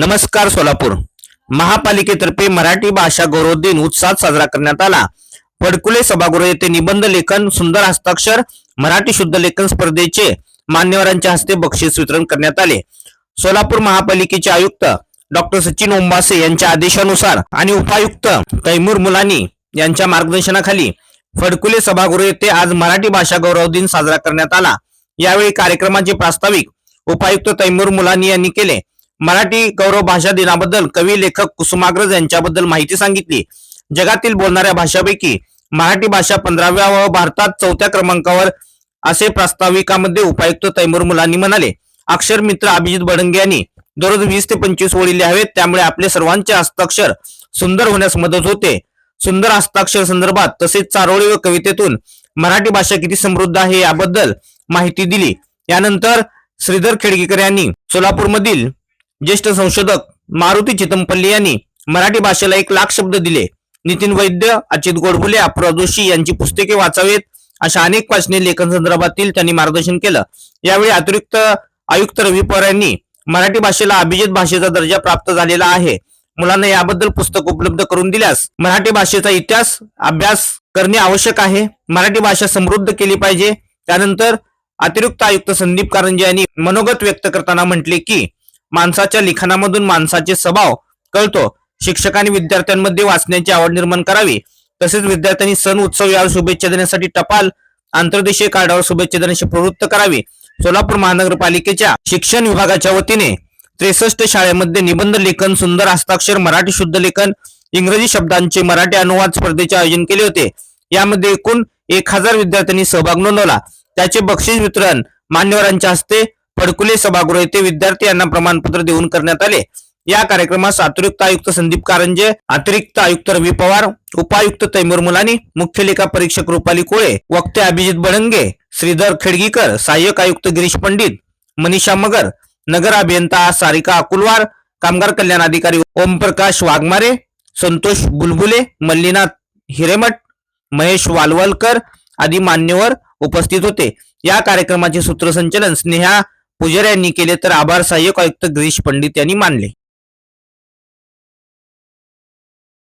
नमस्कार सोलापूर. महापालिकेतर्फे मराठी भाषा गौरव दिन उत्साहात साजरा करण्यात आला. फडकुले सभागृह येथे निबंध लेखन सुंदर हस्ताक्षर मराठी शुद्ध लेखन स्पर्धेचे मान्यवरांच्या हस्ते बक्षीस वितरण करण्यात आले. सोलापूर महापालिकेचे आयुक्त डॉक्टर सचिन ओंबासे यांच्या आदेशानुसार आणि उपायुक्त तैमूर मुलानी यांच्या मार्गदर्शनाखाली फडकुले सभागृह येथे आज मराठी भाषा गौरव दिन साजरा करण्यात आला. यावेळी कार्यक्रमाचे प्रास्ताविक उपायुक्त तैमूर मुलानी यांनी केले. मराठी गौरव भाषा दिनाबद्दल कवी लेखक कुसुमाग्रज यांच्याबद्दल माहिती सांगितली. जगातील बोलणाऱ्या भाषापैकी मराठी भाषा पंधराव्या व भारतात चौथ्या क्रमांकावर असे प्रास्ताविकामध्ये उपायुक्त तैमूर मुलांनी म्हणाले अक्षर मित्र अभिजित बडंगे यांनी दररोज वीस ते पंचवीस ओळी लिहावेत त्यामुळे आपले सर्वांचे हस्ताक्षर सुंदर होण्यास मदत होते. सुंदर हस्ताक्षर संदर्भात तसेच चारोळी व कवितेतून मराठी भाषा किती समृद्ध आहे याबद्दल माहिती दिली. यानंतर श्रीधर खेडगेकर यांनी सोलापूरमधील ज्येष्ठ संशोधक मारुती चितमपल्ली यांनी मराठी भाषेला एक लाख शब्द दिले. नितीन वैद्य अचित गोडबुले अप्रा जोशी यांची पुस्तके वाचावेत अशा अनेक वाचने लेखन संदर्भातील त्यांनी मार्गदर्शन केलं. यावेळी अतिरिक्त आयुक्त रवी पवार यांनी मराठी भाषेला अभिजित भाषेचा दर्जा प्राप्त झालेला आहे. मुलांना याबद्दल पुस्तक उपलब्ध करून दिल्यास मराठी भाषेचा इतिहास अभ्यास करणे आवश्यक आहे. मराठी भाषा समृद्ध केली पाहिजे. त्यानंतर अतिरिक्त आयुक्त संदीप कारंजे यांनी मनोगत व्यक्त करताना म्हटले की माणसाच्या लिखाणामधून माणसाचे स्वभाव कळतो. शिक्षकांनी विद्यार्थ्यांमध्ये वाचण्याची आवड निर्माण करावी. तसेच विद्यार्थ्यांनी सण उत्सव यावर शुभेच्छा देण्यासाठी टपाल आंतरदेशीय कार्डावर शुभेच्छा देण्याची प्रवृत्त करावी. सोलापूर महानगरपालिकेच्या शिक्षण विभागाच्या वतीने त्रेसष्ट शाळेमध्ये निबंध लेखन सुंदर हस्ताक्षर मराठी शुद्ध लेखन इंग्रजी शब्दांचे मराठी अनुवाद स्पर्धेचे आयोजन केले होते. यामध्ये एकूण एक हजार विद्यार्थ्यांनी सहभाग नोंदवला. त्याचे बक्षीस वितरण मान्यवरांच्या हस्ते फडकुले सभागृह येथे विद्यार्थी यांना प्रमाणपत्र देऊन करण्यात आले. या कार्यक्रमास अतिरिक्त आयुक्त संदीप कारंजे अतिरिक्त आयुक्त रवी पवार उपायुक्त तैमूर मुलानी मुख्य लेखा परीक्षक रुपाली कोळे वक्ते अभिजित बडंगे श्रीधर खेडगीकर सहाय्यक आयुक्त गिरीश पंडित मनीषा मगर नगर अभियंता सारिका अकुलवार कामगार कल्याण अधिकारी ओमप्रकाश वाघमारे संतोष बुलबुले मल्लीनाथ हिरेमठ महेश वालवलकर आदी मान्यवर उपस्थित होते. या कार्यक्रमाचे सूत्रसंचलन स्नेहा पुजार यांनी केले तर आभार सहाय्यक आयुक्त गिरीश पंडित यांनी मानले.